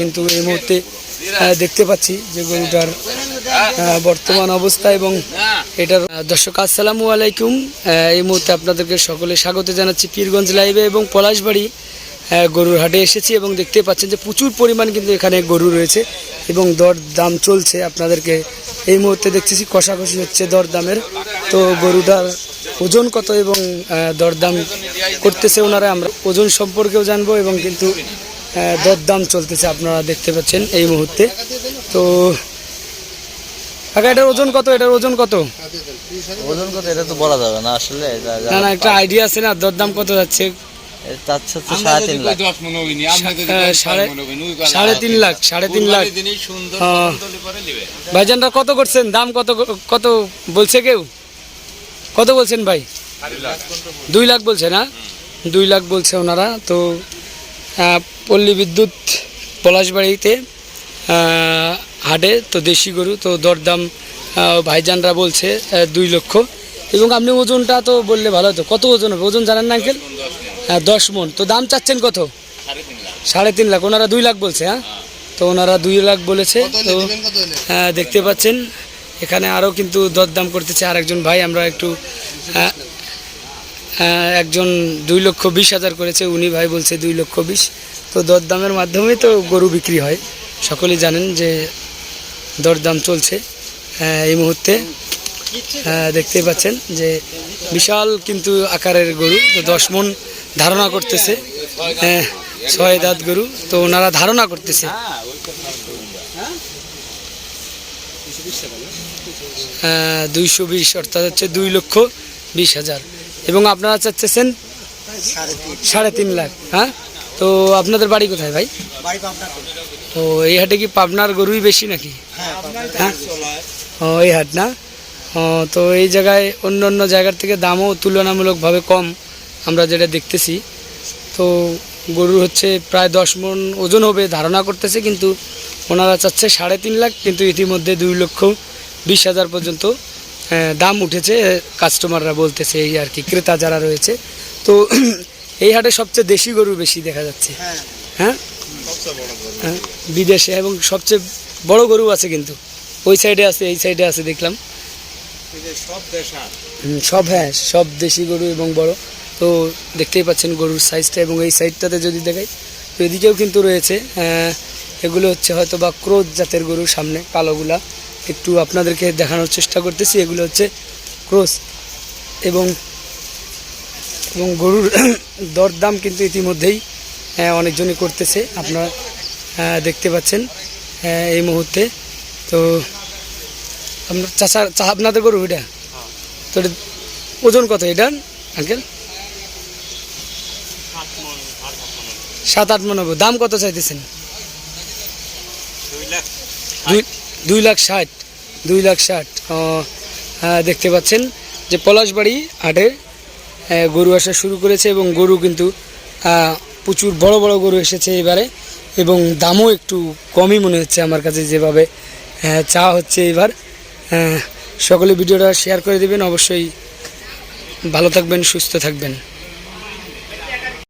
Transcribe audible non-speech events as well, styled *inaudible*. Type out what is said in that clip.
কিন্তু এই মুহূর্তে দেখতে পাচ্ছি যে গরুটার বর্তমান অবস্থা এবং এটার দর্শক, আসসালামু আলাইকুম। এই মুহূর্তে আপনাদেরকে সকলে স্বাগত জানাচ্ছি পীরগঞ্জ লাইভে এবং পলাশবাড়ি গরুর হাটে এসেছি এবং দেখতে পাচ্ছেন যে প্রচুর পরিমাণ কিন্তু এখানে গরু রয়েছে এবং দর দাম চলছে আপনাদেরকে। এই মুহূর্তে দেখতেছি কষাকষি হচ্ছে দর দামের তো গরুটার ওজন কত এবং দরদাম করতেছে ওনারা আমরা ওজন সম্পর্কেও জানব এবং কিন্তু দরদাম চলতেছে আপনারা দেখতে পাচ্ছেন এই মুহূর্তে। তো কাকা এটার ওজন কত? এটার ওজন কত? ওজন কত? এটা তো বলা যাবে না আসলে না না একটা আইডিয়া আছে না দরদাম কত যাচ্ছে? সাড়ে তিন লাখ। সাড়ে সাড়ে তিন লাখ সাড়ে তিন লাখ। হ্যাঁ। ভাইজানরা কত করছেন? দাম কত কত বলছে কেউ? কত বলছেন ভাই? দুই লাখ বলছে না? দুই লাখ বলছে ওনারা তো পল্লী বিদ্যুৎ পলাশবাড়িতে হাটে তো দেশি গরু তো দরদাম ভাইজানরা বলছে দুই লক্ষ। এবং আপনি ওজনটা তো বললে ভালো হতো। কত ওজন হবে? ওজন জানেন না আঙ্কেল? হ্যাঁ দশ মন। তো দাম চাচ্ছেন কত? সাড়ে তিন লাখ। ওনারা দুই লাখ বলছে হ্যাঁ? তো ওনারা দুই লাখ বলেছে তো দেখতে পাচ্ছেন। এখানে আরও কিন্তু দরদাম করতেছে আরেকজন ভাই। আমরা একটু একজন দুই লক্ষ বিশ হাজার করেছে উনি ভাই বলছে দুই লক্ষ বিশ। তো দরদামের মাধ্যমেই তো গরু বিক্রি হয়। সকলেই জানেন যে দরদাম চলছে হ্যাঁ, এই মুহূর্তে। হ্যাঁ, দেখতে পাচ্ছেন যে বিশাল কিন্তু আকারের গরু তো দশ মন ধারণা করতেছে হ্যাঁ, ছয় দাঁত গরু তো ওনারা ধারণা করতেছে। দুইশো বিশ অর্থাৎ হচ্ছে দুই লক্ষ বিশ হাজার। এবং আপনারা চাচ্ছেন সাড়ে তিন লাখ হ্যাঁ? তো আপনাদের বাড়ি কোথায় ভাই? ও এই হাটে কি পাবনার গরুই বেশি নাকি? হ্যাঁ? ও, এই হাট না? তো এই জায়গায় অন্য অন্য জায়গার থেকে দামও তুলনামূলকভাবে কম, আমরা যেটা দেখতেছি। তো গরুর হচ্ছে প্রায় দশ মন ওজন হবে ধারণা করতেছে, কিন্তু ওনারা চাচ্ছে সাড়ে তিন লাখ, কিন্তু ইতিমধ্যে দুই লক্ষ বিশ হাজার পর্যন্ত দাম উঠেছে কাস্টমাররা বলতেছে এই আর কি ক্রেতা যারা রয়েছে। তো *clears throat* এই হাটে সবচেয়ে দেশি গরু বেশি দেখা যাচ্ছে। হ্যাঁ। হ্যাঁ, বিদেশে এবং সবচেয়ে বড় গরু আছে কিন্তু। ওই সাইডে আছে এই সাইডে আছে দেখলাম। সব হ্যাঁ সব দেশি গরু এবং বড়। তো দেখতেই পাচ্ছেন গরুর সাইজটা এবং এই সাইডটাতে যদি দেখাই তো এদিকেও কিন্তু রয়েছে। এগুলো হচ্ছে হয়তো বা ক্রোধ জাতের গরু সামনে কালোগুলা। একটু আপনাদেরকে দেখানোর চেষ্টা করতেছি এগুলো হচ্ছে ক্রোস এবং এবং গরুর *coughs* দরদাম কিন্তু ইতিমধ্যেই অনেকজনই করতেছে আপনারা দেখতে পাচ্ছেন এই মুহূর্তে। তো আপনার চাচা চা আপনাদের গরু এটা? তো এটা ওজন কত এটা আঙ্কেল? সাত আট মনে হবে। দাম কত চাইতেছেন? দুই লাখ ষাট। দুই লাখ ষাট। হ্যাঁ, দেখতে পাচ্ছেন যে পলাশবাড়ি হাটে গরু আসা শুরু করেছে এবং গরু কিন্তু প্রচুর বড় বড় গরু এসেছে এবারে এবং দামও একটু কমই মনে হচ্ছে আমার কাছে যেভাবে আহ, চা হচ্ছে এবার। আহ, সকলে ভিডিওটা শেয়ার করে দেবেন। অবশ্যই ভালো থাকবেন সুস্থ থাকবেন।